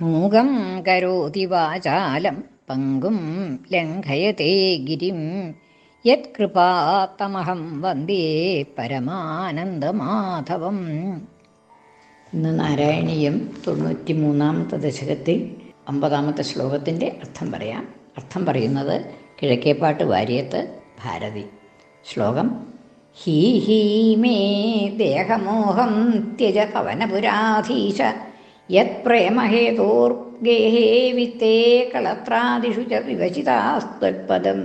മൂകം കരോതി വാചാലം പങ്കും ലംഘയത്തെ ഗിരിം. യത്കൃപാത്തമഹം വന്ദേ പരമാനന്ദമാധവം. ഇന്ന് നാരായണീയം തൊണ്ണൂറ്റി മൂന്നാമത്തെ ദശകത്തിൽ അമ്പതാമത്തെ ശ്ലോകത്തിന്റെ അർത്ഥം പറയാം. അർത്ഥം പറയുന്നത് കിഴക്കേപ്പാട്ട് വാര്യത്ത് ഭാരതി. ശ്ലോകം ഹീ ഹീ മേ ദേഹമോഹം ത്യജ പവനപുരാധീശ. യത് പ്രേമഹേതോർഗേഹേ വിത്തേ കളത്രാദിഷു ച വിവചിതാസ്ത്വത്പദം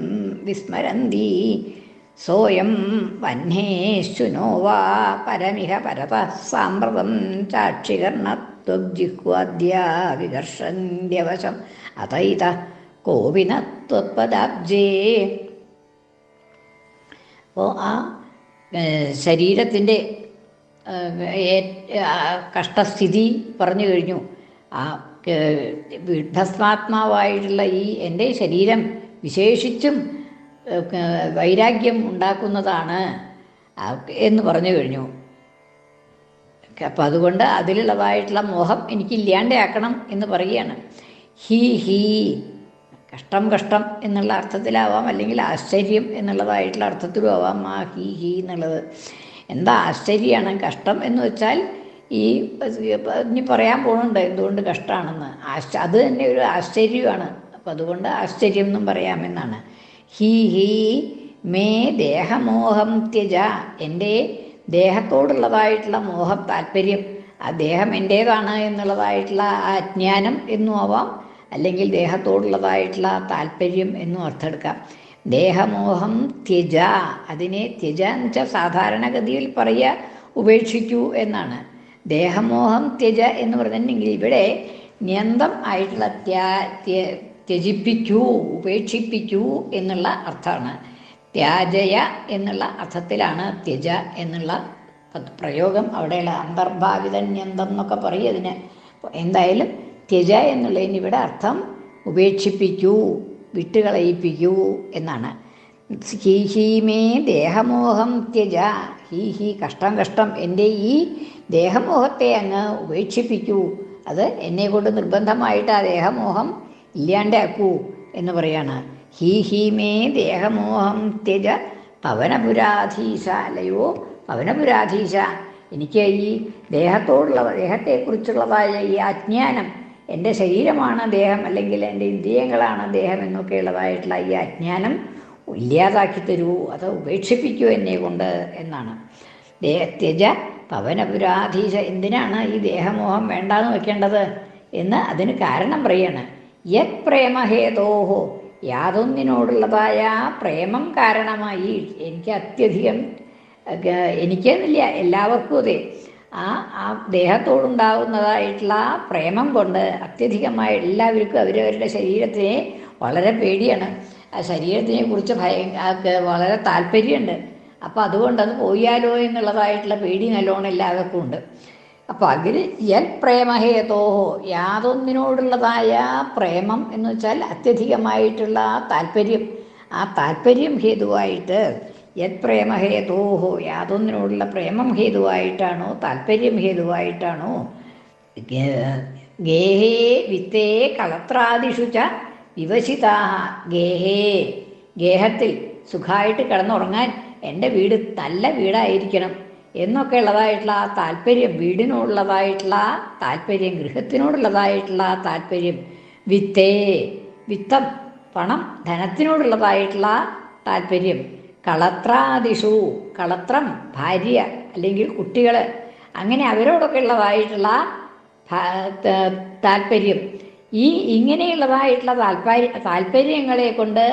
വിസ്മരന്തി. സോയം വഹ്നേശ്വനോ വാ പരമിഹ പരതഃ സാമ്പ്രതം ചാക്ഷികർണത്വജിഹ്വാദ്യ വികർഷന്ത്യവശം അതൈത കോപിനത്വത്പദാബ്ജേ. അപ്പോൾ ആ ശരീരത്തിന്റെ കഷ്ടസ്ഥിതി പറഞ്ഞു കഴിഞ്ഞു. ആ വിഡ്ഢസ്മാത്മാവായിട്ടുള്ള ഈ എന്റെ ശരീരം വിശേഷിച്ചും വൈരാഗ്യം ഉണ്ടാക്കുന്നതാണ് എന്ന് പറഞ്ഞു കഴിഞ്ഞു. അപ്പം അതുകൊണ്ട് അതിലുള്ളതായിട്ടുള്ള മോഹം എനിക്ക് ഇല്ലാണ്ടാക്കണം എന്ന് പറയുകയാണ്. ഹീ ഹീ കഷ്ടം കഷ്ടം എന്നുള്ള അർത്ഥത്തിലാവാം അല്ലെങ്കിൽ ആശ്ചര്യം എന്നുള്ളതായിട്ടുള്ള അർത്ഥത്തിലും ആവാം. ആ ഹീ ഹീ എന്നുള്ളത്. എന്താ ആശ്ചര്യമാണ് കഷ്ടം എന്ന് വെച്ചാൽ ഈ ഇനി പറയാൻ പോകുന്നുണ്ട് എന്തുകൊണ്ട് കഷ്ടമാണെന്ന്. ആശ്ച അത് തന്നെ ഒരു ആശ്ചര്യമാണ്. അപ്പം അതുകൊണ്ട് ആശ്ചര്യം എന്നും പറയാമെന്നാണ്. ഹി ഹീ മേ ദേഹമോഹം ത്യജ. എന്റെ ദേഹത്തോടുള്ളതായിട്ടുള്ള മോഹം താല്പര്യം ആ ദേഹം എന്റേതാണ് എന്നുള്ളതായിട്ടുള്ള ആ അജ്ഞാനം എന്നും ആവാം. അല്ലെങ്കിൽ ദേഹത്തോടുള്ളതായിട്ടുള്ള താല്പര്യം എന്നും അർത്ഥമെടുക്കാം. ദേഹമോഹം ത്യജ. അതിനെ ത്യജ എന്ന് വെച്ചാൽ സാധാരണഗതിയിൽ പറയുക ഉപേക്ഷിക്കൂ എന്നാണ്. ദേഹമോഹം ത്യജ എന്ന് പറഞ്ഞിട്ടുണ്ടെങ്കിൽ ഇവിടെ ന്യന്തം ആയിട്ടുള്ള ത്യാ ത്യജിപ്പിക്കൂ ഉപേക്ഷിപ്പിക്കൂ എന്നുള്ള അർത്ഥമാണ് ത്യാജയ എന്നുള്ള അർത്ഥത്തിലാണ് ത്യജ എന്നുള്ള പ്രയോഗം അവിടെയുള്ള അന്തർഭാവിത ന്യന്തം എന്നൊക്കെ പറയും അതിന്. എന്തായാലും ത്യജ എന്നുള്ളതിന് ഇവിടെ അർത്ഥം ഉപേക്ഷിപ്പിക്കൂ. വിട്ടുകളയിപ്പിക്കൂ എന്നാണ്. ഹീ ഹീ മേ ദേഹമോഹം ത്യജ. ഹീ ഹീ കഷ്ടം കഷ്ടം എന്റെ ഈ ദേഹമോഹത്തെ അങ്ങ് ഉപേക്ഷിപ്പിക്കൂ. അത് എന്നെ കൊണ്ട് നിർബന്ധമായിട്ട് ആ ദേഹമോഹം ഇല്ലാണ്ടാക്കൂ എന്ന് പറയാണ്. ഹീ ഹീ മേ ദേഹമോഹം ത്യജ. പവനപുരാധീശ അല്ലയോ? പവനപുരാധീശ. എനിക്ക് ഈ ദേഹത്തോടുള്ള ദേഹത്തെക്കുറിച്ചുള്ളതായ ഈ അജ്ഞാനം എന്റെ ശരീരമാണ് ദേഹം അല്ലെങ്കിൽ എന്റെ ഇന്ദ്രിയങ്ങളാണ് ദേഹം എന്നൊക്കെയുള്ളതായിട്ടുള്ള ഈ അജ്ഞാനം ഇല്ലാതാക്കി തരൂ അത് ഉപേക്ഷിപ്പിക്കൂ എന്നെ കൊണ്ട് എന്നാണ്. ത്യജ പവനപുരാധീശ എന്തിനാണ് ഈ ദേഹമോഹം വേണ്ടാന്ന് വെക്കേണ്ടത് എന്ന് അതിന് കാരണം പറയാണ്. യത് പ്രേമഹേതോഹോ യാതൊന്നിനോടുള്ളതായ പ്രേമം കാരണമായി എനിക്ക് അത്യധികം എനിക്കെന്നില്ല എല്ലാവർക്കും അതെ. ആ ആ ദേഹത്തോടുണ്ടാകുന്നതായിട്ടുള്ള പ്രേമം കൊണ്ട് അത്യധികമായ എല്ലാവർക്കും അവരവരുടെ ശരീരത്തിനെ വളരെ പേടിയാണ്. ആ ശരീരത്തിനെ കുറിച്ച് ഭയം വളരെ താല്പര്യമുണ്ട്. അപ്പോൾ അതുകൊണ്ട് അത് പോയാലോ എന്നുള്ളതായിട്ടുള്ള പേടി നല്ലോണം എല്ലാവർക്കും ഉണ്ട്. അപ്പോൾ അതിൽ യൽ പ്രേമഹേതോഹോ യാതൊന്നിനോടുള്ളതായ പ്രേമം എന്ന് വെച്ചാൽ അത്യധികമായിട്ടുള്ള ആ താല്പര്യം. ആ താല്പര്യം ഹേതുവായിട്ട് യത് പ്രേമഹേതോഹോ യാതൊന്നിനോടുള്ള പ്രേമം ഹേതുവായിട്ടാണോ? താല്പര്യം ഹേതുവായിട്ടാണോ? ഗേഹേ വിത്തേ കളത്രാദിഷു ച വിവശിതാഹ. ഗേഹേ ഗേഹത്തിൽ സുഖമായിട്ട് കിടന്നുറങ്ങാൻ എന്റെ വീട് നല്ല വീടായിരിക്കണം എന്നൊക്കെ ഉള്ളതായിട്ടുള്ള ആ താല്പര്യം വീടിനോടുള്ളതായിട്ടുള്ള താല്പര്യം ഗൃഹത്തിനോടുള്ളതായിട്ടുള്ള താല്പര്യം വിത്തേ വിത്തം പണം ധനത്തിനോടുള്ളതായിട്ടുള്ള താല്പര്യം കളത്രാദിഷു കളത്രം ഭാര്യ അല്ലെങ്കിൽ കുട്ടികൾ അങ്ങനെ അവരോടൊക്കെ ഉള്ളതായിട്ടുള്ള താല്പര്യം. ഈ ഇങ്ങനെയുള്ളതായിട്ടുള്ള താല്പര്യ താല്പര്യങ്ങളെ കൊണ്ട്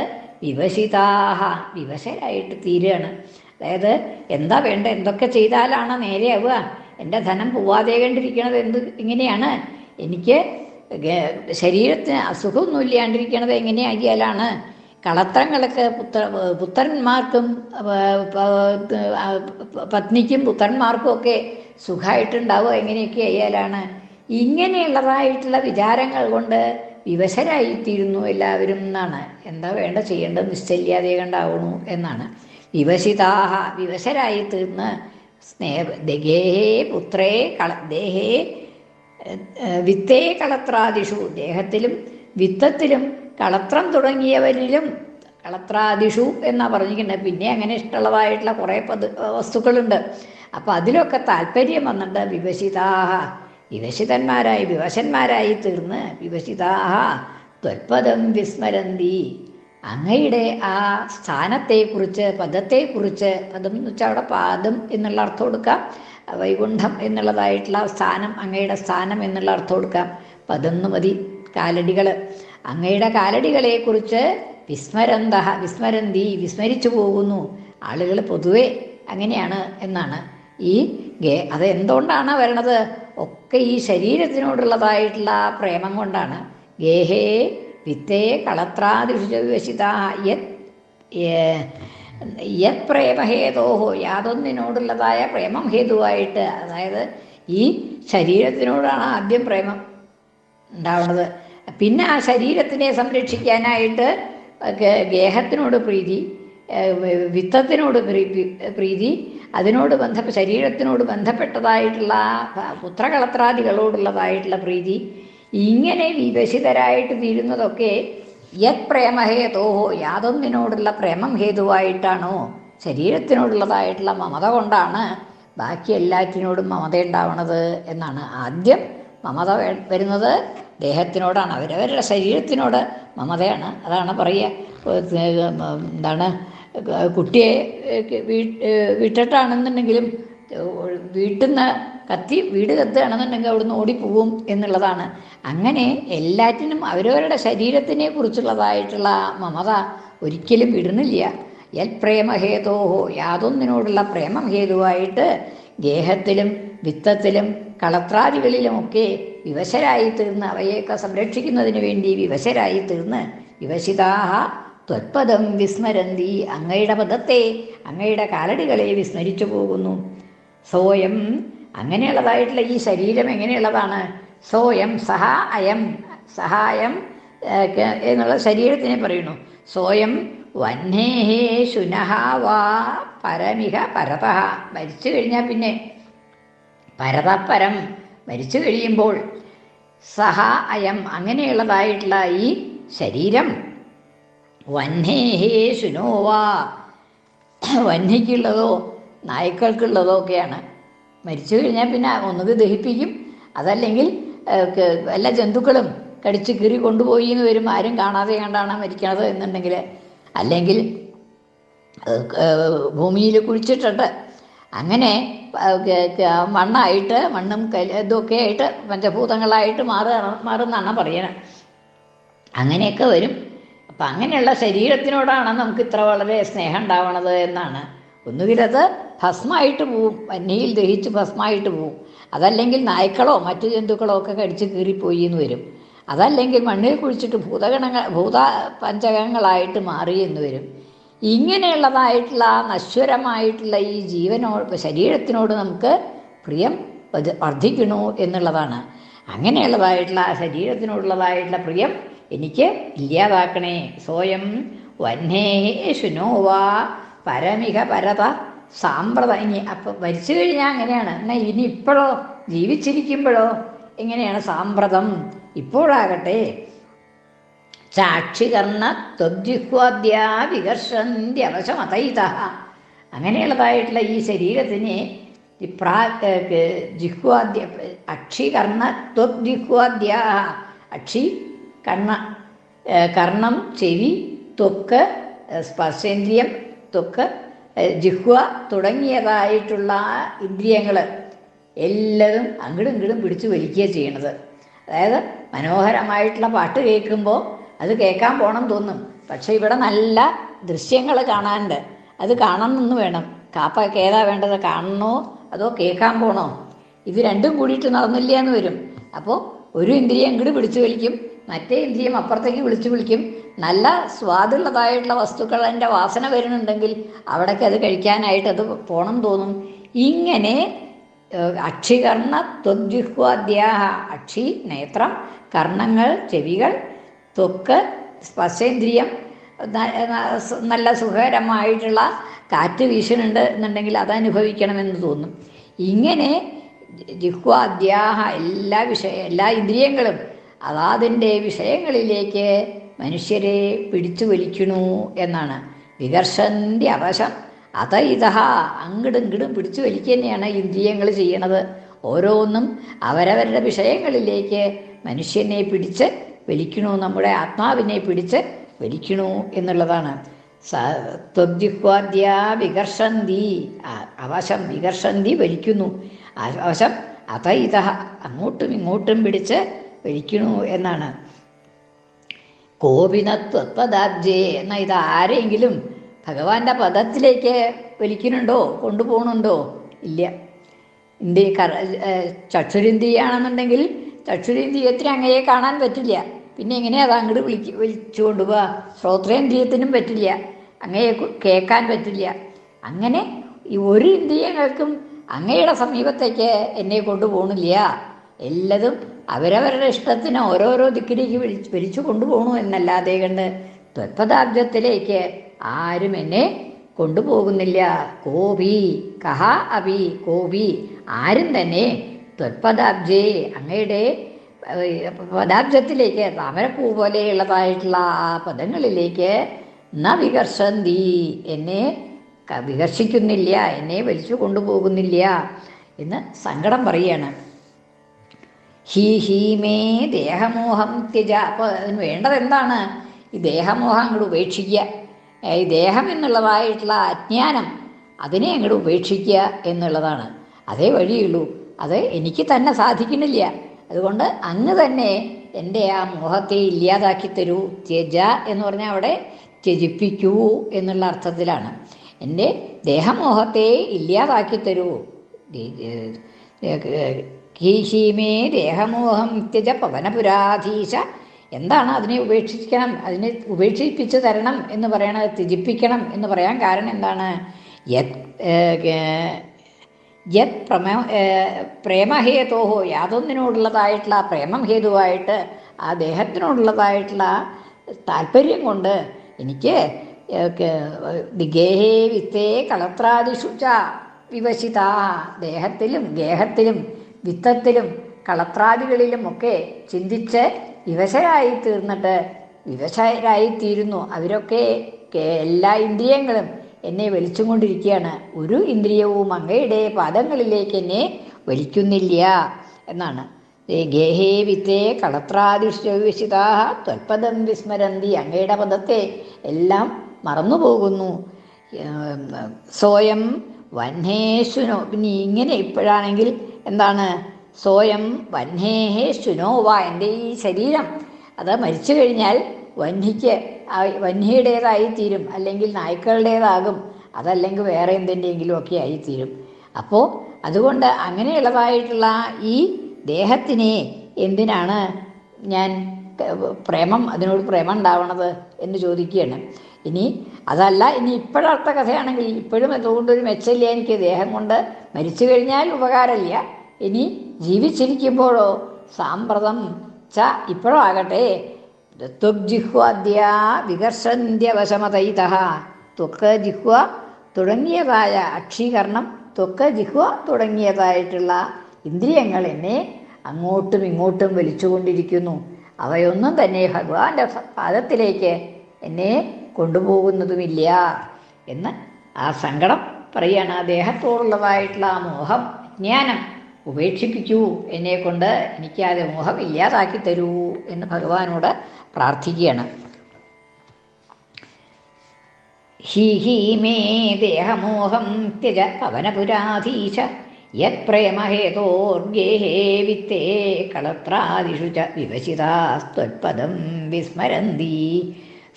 വിവശിതാഹ വിവശരായിട്ട് തീരുകയാണ് അതായത് എന്താ വേണ്ട എന്തൊക്കെ ചെയ്താലാണ് നേരെയാവുക എന്റെ ധനം പോവാതെ കണ്ടിരിക്കണത് എന്ത് ഇങ്ങനെയാണ്. എനിക്ക് ശരീരത്തിന് അസുഖമൊന്നും ഇല്ലാണ്ടിരിക്കണത് എങ്ങനെയാകിയാലാണ് കളത്രങ്ങളൊക്കെ പുത്ര പുത്രന്മാർക്കും പത്നിക്കും പുത്രന്മാർക്കും ഒക്കെ സുഖമായിട്ടുണ്ടാവുക എങ്ങനെയൊക്കെ ആയാലാണ് ഇങ്ങനെയുള്ളതായിട്ടുള്ള വിചാരങ്ങൾ കൊണ്ട് വിവശരായിത്തീരുന്നു എല്ലാവരും എന്നാണ്. എന്താ വേണ്ട ചെയ്യേണ്ടത്? നിശ്ചല്യാതെ കണ്ടാവണു എന്നാണ്. വിവശിതാഹ വിവശരായി തീർന്ന് സ്നേഹ ദേഹേ പുത്രേ കള ദേഹേ വിത്തേ കളത്രാദിഷു. ദേഹത്തിലും വിത്തത്തിലും കളത്രം തുടങ്ങിയവരിലും കളത്രാദിഷു എന്നാണ് പറഞ്ഞിരിക്കുന്നത്. പിന്നെ അങ്ങനെ ഇഷ്ടമുള്ളതായിട്ടുള്ള കുറേ പത് വസ്തുക്കളുണ്ട്. അപ്പം അതിലൊക്കെ താല്പര്യം വന്നിട്ട് വിവശിതാഹ വിവശിതന്മാരായി വിവശന്മാരായി തീർന്ന് വിവശിതാഹ ത്വൽപദം വിസ്മരന്തി. അങ്ങയുടെ ആ സ്ഥാനത്തെക്കുറിച്ച് പദത്തെക്കുറിച്ച് പദം എന്ന് വെച്ചാൽ അവിടെ പാദം എന്നുള്ള അർത്ഥം കൊടുക്കാം. വൈകുണ്ഠം എന്നുള്ളതായിട്ടുള്ള സ്ഥാനം അങ്ങയുടെ സ്ഥാനം എന്നുള്ള അർത്ഥം കൊടുക്കാം. പതെന്ന് മതി കാലടികൾ അങ്ങയുടെ കാലടികളെക്കുറിച്ച് വിസ്മരന്ത വിസ്മരന്തി വിസ്മരിച്ചു പോകുന്നു. ആളുകൾ പൊതുവെ അങ്ങനെയാണ് എന്നാണ്. ഈ ഗേ അത് എന്തുകൊണ്ടാണ് വരണത്? ഒക്കെ ഈ ശരീരത്തിനോടുള്ളതായിട്ടുള്ള പ്രേമം കൊണ്ടാണ്. ഗേഹേ വിത്തേ കളത്രാദിഷുവശിത യത് യത് പ്രേമഹേതോഹോ യാതൊന്നിനോടുള്ളതായ പ്രേമം ഹേതുവായിട്ട് അതായത് ഈ ശരീരത്തിനോടാണ് ആദ്യം പ്രേമം ഉണ്ടാവുന്നത്. പിന്നെ ആ ശരീരത്തിനെ സംരക്ഷിക്കാനായിട്ട് ഗേഹത്തിനോട് പ്രീതി വിത്തത്തിനോട് പ്രീ- പ്രീതി അതിനോട് ബന്ധ ശരീരത്തിനോട് ബന്ധപ്പെട്ടതായിട്ടുള്ള പുത്രകളത്രാദികളോടുള്ളതായിട്ടുള്ള പ്രീതി ഇങ്ങനെ വിവശിതരായിട്ട് തീരുന്നതൊക്കെ യത് പ്രേമഹേതോഹോ യാതൊന്നിനോടുള്ള പ്രേമം ഹേതുവായിട്ടാണോ ശരീരത്തിനോടുള്ളതായിട്ടുള്ള മമത കൊണ്ടാണ് ബാക്കി എല്ലാറ്റിനോടും മമത ഉണ്ടാവണത് എന്നാണ് ആദ്യം മമത വരുന്നത്. ദേഹത്തിനോടാണ് അവരവരുടെ ശരീരത്തിനോട് മമതയാണ്. അതാണ് പറയുക. എന്താണ്? കുട്ടിയെ വിട്ടിട്ടാണെന്നുണ്ടെങ്കിലും വീട്ടിൽ നിന്ന് കത്തി വീട് കത്തുകയാണെന്നുണ്ടെങ്കിൽ അവിടുന്ന് ഓടിപ്പോവും എന്നുള്ളതാണ്. അങ്ങനെ എല്ലാറ്റിനും അവരവരുടെ ശരീരത്തിനെ കുറിച്ചുള്ളതായിട്ടുള്ള മമത ഒരിക്കലും വിടുന്നില്ല. യൽ പ്രേമഹേതോഹോ യാതൊന്നിനോടുള്ള പ്രേമം ഹേതുവായിട്ട് ഗേഹത്തിലും വിത്തത്തിലും കളത്രാദികളിലുമൊക്കെ വിവശരായി തീർന്ന് അവയൊക്കെ സംരക്ഷിക്കുന്നതിന് വേണ്ടി വിവശരായി തീർന്ന് വിവശിതാഹ ത്വത്പദം വിസ്മരന്തി അങ്ങയുടെ പദത്തെ അങ്ങയുടെ കാലടികളെ വിസ്മരിച്ചു പോകുന്നു. സോയം അങ്ങനെയുള്ളതായിട്ടുള്ള ഈ ശരീരം എങ്ങനെയുള്ളതാണ്? സോയം സഹ അയം സഹായം എന്നുള്ള ശരീരത്തിനെ പറയുന്നു. സ്വയം വന്നേഹേ ശുനഹ വാ പരമിഹ പരതഹ. മരിച്ചു കഴിഞ്ഞാൽ പിന്നെ പരതപരം മരിച്ചു കഴിയുമ്പോൾ സഹ അയം അങ്ങനെയുള്ളതായിട്ടുള്ള ഈ ശരീരം. വന്യേഹേ ശുനോവാ. വന്നിക്കുള്ളതോ നായ്ക്കൾക്കുള്ളതോ ഒക്കെയാണ്. മരിച്ചു കഴിഞ്ഞാൽ പിന്നെ ഒന്നുകിൽ ദഹിപ്പിക്കും. അതല്ലെങ്കിൽ എല്ലാ ജന്തുക്കളും കടിച്ച് കീറി കൊണ്ടുപോയി എന്ന് വരും. ആരും കാണാതെ കണ്ടാണ് മരിക്കണത് എന്നുണ്ടെങ്കിൽ. അല്ലെങ്കിൽ ഭൂമിയിൽ കുഴിച്ചിട്ടിട്ട് അങ്ങനെ മണ്ണായിട്ട് മണ്ണും കൽ ഇതൊക്കെ ആയിട്ട് പഞ്ചഭൂതങ്ങളായിട്ട് മാറുക മാറുന്നാണ് പറയണത് അങ്ങനെയൊക്കെ വരും. അപ്പം അങ്ങനെയുള്ള ശരീരത്തിനോടാണ് നമുക്ക് ഇത്ര വളരെ സ്നേഹം ഉണ്ടാവണത് എന്നാണ്. ഒന്നുകിലത് ഭസ്മമായിട്ട് പോവും. വന്യയിൽ ദഹിച്ച് ഭസ്മമായിട്ട് പോവും. അതല്ലെങ്കിൽ നായ്ക്കളോ മറ്റു ജന്തുക്കളോ ഒക്കെ കടിച്ച് കീറിപ്പോയി എന്ന് വരും. അതല്ലെങ്കിൽ മണ്ണിൽ കുഴിച്ചിട്ട് ഭൂതഗണങ്ങൾ ഭൂത പഞ്ചകങ്ങളായിട്ട് മാറി എന്ന് വരും. ഇങ്ങനെയുള്ളതായിട്ടുള്ള നശ്വരമായിട്ടുള്ള ഈ ജീവനോട് ശരീരത്തിനോട് നമുക്ക് പ്രിയം വർദ്ധിക്കണു എന്നുള്ളതാണ്. അങ്ങനെയുള്ളതായിട്ടുള്ള ആ ശരീരത്തിനോടുള്ളതായിട്ടുള്ള പ്രിയം എനിക്ക് ഇല്ലാതാക്കണേ. സ്വയം വന്നേ ശുനോവാ പരമിക പരത സാമ്പ്രത. ഇനി അപ്പം മരിച്ചു കഴിഞ്ഞാൽ അങ്ങനെയാണ്. എന്നാൽ ഇനി ഇപ്പോഴോ? ജീവിച്ചിരിക്കുമ്പോഴോ? എങ്ങനെയാണ് സാമ്പ്രതം? ഇപ്പോഴാകട്ടെ സാക്ഷികർണ ത്വദ്യുഹ്വാദ്യാ വികർഷന്ത്യവശമതൈത അങ്ങനെയുള്ളതായിട്ടുള്ള ഈ ശരീരത്തിനെ പ്രാ ജിഹ്വാദ്യ അക്ഷികർണ ത്വദ്യുഹ്വാദ്യ അക്ഷി കർണ കർണം ചെവി ത്വക്ക് സ്പർശേന്ദ്രിയം ത്വക്ക് ജിഹ്വ തുടങ്ങിയതായിട്ടുള്ള ഇന്ദ്രിയങ്ങൾ എല്ലതും അങ്ങടും ഇങ്ങടും പിടിച്ചു വലിക്കുക ചെയ്യണത്. അതായത് മനോഹരമായിട്ടുള്ള പാട്ട് കേൾക്കുമ്പോൾ അത് കേൾക്കാൻ പോകണം തോന്നും. പക്ഷെ ഇവിടെ നല്ല ദൃശ്യങ്ങൾ കാണാനുണ്ട്. അത് കാണണമെന്ന് വേണം. കാപ്പയ്ക്ക് ഏതാ വേണ്ടത്? കാണണോ? അതോ കേൾക്കാൻ പോണോ? ഇത് രണ്ടും കൂടിയിട്ട് നടന്നില്ല എന്ന് വരും. അപ്പോൾ ഒരു ഇന്ദ്രിയം ഇങ്ങോട്ട് പിടിച്ചു വലിക്കും. മറ്റേ ഇന്ദ്രിയം അപ്പുറത്തേക്ക് വിളിച്ചു വിളിക്കും. നല്ല സ്വാദുള്ളതായിട്ടുള്ള വസ്തുക്കൾ അതിന്റെ വാസന വരുന്നുണ്ടെങ്കിൽ അവിടേക്ക് അത് കഴിക്കാനായിട്ട് അത് പോണം തോന്നും. ഇങ്ങനെ അക്ഷികർണ ത്വദ്വിഹ്വാദ്യാഹ. അക്ഷി നേത്രം കർണങ്ങൾ ചെവികൾ ത്വക്ക് സ്പർശേന്ദ്രിയം നല്ല സുഖകരമായിട്ടുള്ള കാറ്റ് വീശുന്നുണ്ട് എന്നുണ്ടെങ്കിൽ അത് അനുഭവിക്കണമെന്ന് തോന്നും. ഇങ്ങനെ ജിഹ്വാദ്യാഹ എല്ലാ വിഷയ എല്ലാ ഇന്ദ്രിയങ്ങളും അതാതിന്റെ വിഷയങ്ങളിലേക്ക് മനുഷ്യരെ പിടിച്ചു വലിക്കണു എന്നാണ്. വികർഷന്റെ അവശം അത ഇതഹ അങ്ങടും ഇങ്ങടും പിടിച്ചു വലിക്കുക തന്നെയാണ് ഇന്ദ്രിയങ്ങൾ ചെയ്യണത്. ഓരോന്നും അവരവരുടെ വിഷയങ്ങളിലേക്ക് മനുഷ്യനെ പിടിച്ച് വലിക്കണു നമ്മുടെ ആത്മാവിനെ പിടിച്ച് വലിക്കണു എന്നുള്ളതാണ്. ത്വജിഹ്വാദ്യ വികർഷന്തി. അവശം വികർഷന്തി വലിക്കുന്നു. അവശം അത ഇത അങ്ങോട്ടും ഇങ്ങോട്ടും പിടിച്ച് വലിക്കണു എന്നാണ്. കോപിനത്വപദാബ്ജേ എന്ന ഇത് ആരെങ്കിലും ഭഗവാന്റെ പദത്തിലേക്ക് വലിക്കുന്നുണ്ടോ കൊണ്ടുപോകണുണ്ടോ? ഇല്ല. ഇന്ത്യ ചക്ഷുരിന്തിയാണെന്നുണ്ടെങ്കിൽ ചക്ഷുരിന്തിയത്തിന് അങ്ങയെ കാണാൻ പറ്റില്ല. പിന്നെ എങ്ങനെയാ അത് അങ്ങോട്ട് വിളിക്ക് വിളിച്ചു കൊണ്ടുപോവാ ശ്രോത്രേന്ദ്രിയത്തിനും പറ്റില്ല. അങ്ങയെ കേൾക്കാൻ പറ്റില്ല. അങ്ങനെ ഈ ഒരു ഇന്ദ്രിയങ്ങൾക്കും അങ്ങയുടെ സമീപത്തേക്ക് എന്നെ കൊണ്ടുപോകണില്ല എല്ലതും അവരവരുടെ ഇഷ്ടത്തിന് ഓരോരോ ദിക്കിലേക്ക് വിളിച്ച് വിളിച്ചു കൊണ്ടുപോകണു എന്നല്ലാതെ കണ്ട് ത്വത്പദാബ്ജത്തിലേക്ക് ആരും എന്നെ കൊണ്ടുപോകുന്നില്ല കോപി കഹ അബി കോപി. ആരും തന്നെ ത്വത്പദാബ്ജേ അങ്ങയുടെ പദാബ്ജത്തിലേക്ക് താമരപ്പൂ പോലെയുള്ളതായിട്ടുള്ള ആ പദങ്ങളിലേക്ക് ന വികർഷന്തി എന്നെ വികർഷിക്കുന്നില്ല എന്നെ വലിച്ചു കൊണ്ടുപോകുന്നില്ല എന്ന് സങ്കടം പറയാണ് ഹീ ഹീ മേ ദേഹമോഹം ത്യജ. അപ്പോൾ അതിന് വേണ്ടത് എന്താണ് ഈ ദേഹമോഹം അങ്ങോട്ട് ഉപേക്ഷിക്കുക. ഈ ദേഹം എന്നുള്ളതായിട്ടുള്ള അജ്ഞാനം അതിനെ അങ്ങോട്ട് ഉപേക്ഷിക്കുക എന്നുള്ളതാണ്. അതേ വഴിയുള്ളൂ. അത് എനിക്ക് തന്നെ സാധിക്കുന്നില്ല. അതുകൊണ്ട് അങ്ങ് തന്നെ എന്റെ ആ മോഹത്തെ ഇല്ലാതാക്കി തരൂ ത്യജ എന്ന് പറഞ്ഞാൽ അവിടെ ത്യജിപ്പിക്കൂ എന്നുള്ള അർത്ഥത്തിലാണ്. എന്റെ ദേഹമോഹത്തെ ഇല്ലാതാക്കി തരൂ. കീശീമേ ദേഹമോഹം ത്യജ പവനപുരാധീശ. എന്താണ് അതിനെ ഉപേക്ഷിക്കണം അതിനെ ഉപേക്ഷിപ്പിച്ച് തരണം എന്ന് പറയണത് ത്യജിപ്പിക്കണം എന്ന് പറയാൻ കാരണം എന്താണ്? യത് പ്രമ പ്രേമഹേതോഹോ യാതൊന്നിനോടുള്ളതായിട്ടുള്ള പ്രേമം ഹേതുവായിട്ട് ആ ദേഹത്തിനോടുള്ളതായിട്ടുള്ള താല്പര്യം കൊണ്ട് എനിക്ക് ദിഗേഹേ വിത്തേ കളത്രാദിഷു ച വിവശിത. ദേഹത്തിലും ഗേഹത്തിലും വിത്തത്തിലും കളത്രാദികളിലും ഒക്കെ ചിന്തിച്ച് വിവശരായി തീർന്നിട്ട് വിവശരായി തീരുന്നു. അവരൊക്കെ എല്ലാ ഇന്ദ്രിയങ്ങളും എന്നെ വലിച്ചും കൊണ്ടിരിക്കുകയാണ് ഒരു ഇന്ദ്രിയവും അങ്ങയുടെ പാദങ്ങളിലേക്ക് എന്നെ വലിക്കുന്നില്ല എന്നാണ്. ഗേഹേ വിത്തേ കളത്രാദിഷ്ടവിശിതാഹ ത്വൽപദം വിസ്മരന്തി അങ്ങയുടെ പദത്തെ എല്ലാം മറന്നുപോകുന്നു. സ്വയം വന്നേശുനോ പിന്നെ ഇങ്ങനെ ഇപ്പോഴാണെങ്കിൽ എന്താണ്? സ്വയം വഹ്നേഹേ ശുനോവ എന്റെ ഈ ശരീരം. അത് മരിച്ചു കഴിഞ്ഞാൽ വഹ്നിക്ക് ആ വഹ്നിയുടേതായി തീരും അല്ലെങ്കിൽ നായ്ക്കളുടേതാകും അതല്ലെങ്കിൽ വേറെ എന്തിന്റെയെങ്കിലും ഒക്കെ ആയിത്തീരും. അപ്പോൾ അതുകൊണ്ട് അങ്ങനെയുള്ളതായിട്ടുള്ള ഈ ദേഹത്തിനെ എന്തിനാണ് ഞാൻ പ്രേമം അതിനോട് പ്രേമം ഉണ്ടാവണത് എന്ന് ചോദിക്കുകയാണ്. ഇനി അതല്ല ഇനി ഇപ്പോഴത്തെ കഥയാണെങ്കിൽ ഇപ്പോഴും അതുകൊണ്ടൊരു മെച്ചമില്ല. എനിക്ക് ദേഹം കൊണ്ട് മരിച്ചു കഴിഞ്ഞാൽ ഉപകാരമില്ല. ഇനി ജീവിച്ചിരിക്കുമ്പോഴോ സാമ്പ്രതം ച ഇപ്പോഴോ ആകട്ടെ ത്വഗ്ജിഹ്വാദ്യ വികർഷന്ധ്യവശമതയിത ത്വക്ക് ജിഹ്വ തുടങ്ങിയതായ അക്ഷീകരണം ത്വക്ക് ജിഹ്വ തുടങ്ങിയതായിട്ടുള്ള ഇന്ദ്രിയങ്ങൾ എന്നെ അങ്ങോട്ടും ഇങ്ങോട്ടും വലിച്ചുകൊണ്ടിരിക്കുന്നു. അവയൊന്നും തന്നെ ഭഗവാന്റെ പാദത്തിലേക്ക് എന്നെ കൊണ്ടുപോകുന്നതുമില്ല എന്ന് ആ സങ്കടം പറയാണ് ആ ദേഹത്തോടുള്ളതായിട്ടുള്ള ആ മോഹം ജ്ഞാനം. ഉപേക്ഷിപ്പിക്കൂ എന്നെ കൊണ്ട് എനിക്കാതെ മോഹം ഇല്ലാതാക്കി തരൂ എന്ന് ഭഗവാനോട് പ്രാർത്ഥിക്കുകയാണ്. ഹി ഹി മേ ദേഹമോഹം ത്യജ പവനപുരാധീശ യത് പ്രേമഹേതോർഗേഹേ വിത്തേ കളത്രാദിഷു ച വിവശിതാസ്ത്വത്പദം വിസ്മരന്തി.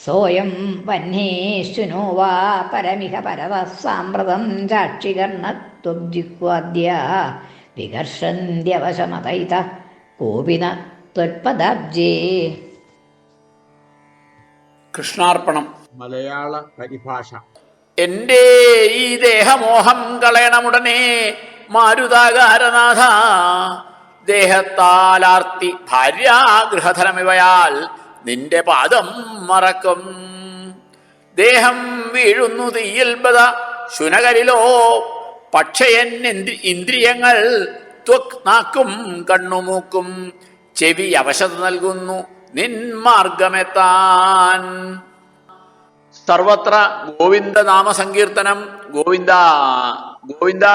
സോയം വഹ്നേശുനോ വാ പരമിഹ പരവഃ സാമ്പ്രതം ചാക്ഷികർണത്വബ്ജിഹ്വാദ്യ വികർഷന്ത്യവശമതൈത. കോപിന ത്വത്പദാബ്ജേ കൃഷ്ണാർപ്പണം. മലയാള പരിഭാഷ. എന്റെ ഈ ദേഹമോഹം കളയണമുടനെ മാരുതാകാരനാഥ ദേഹത്താലാർത്തി ഭാര്യാഗൃഹധനമിവയാൽ നിന്റെ പാദം മറക്കും. ദേഹം വീഴുന്നു തീയിൽ ബത ശുനകരിലോ പക്ഷേ ഇന്ദ്രിയങ്ങൾ ത്വക് നാക്കും കണ്ണുമൂക്കും. ചെവി അവശത നൽകുന്നു നിൻ മാർഗമെത്താൻ. സർവത്ര ഗോവിന്ദ നാമസങ്കീർത്തനം ഗോവിന്ദ ഗോവിന്ദ.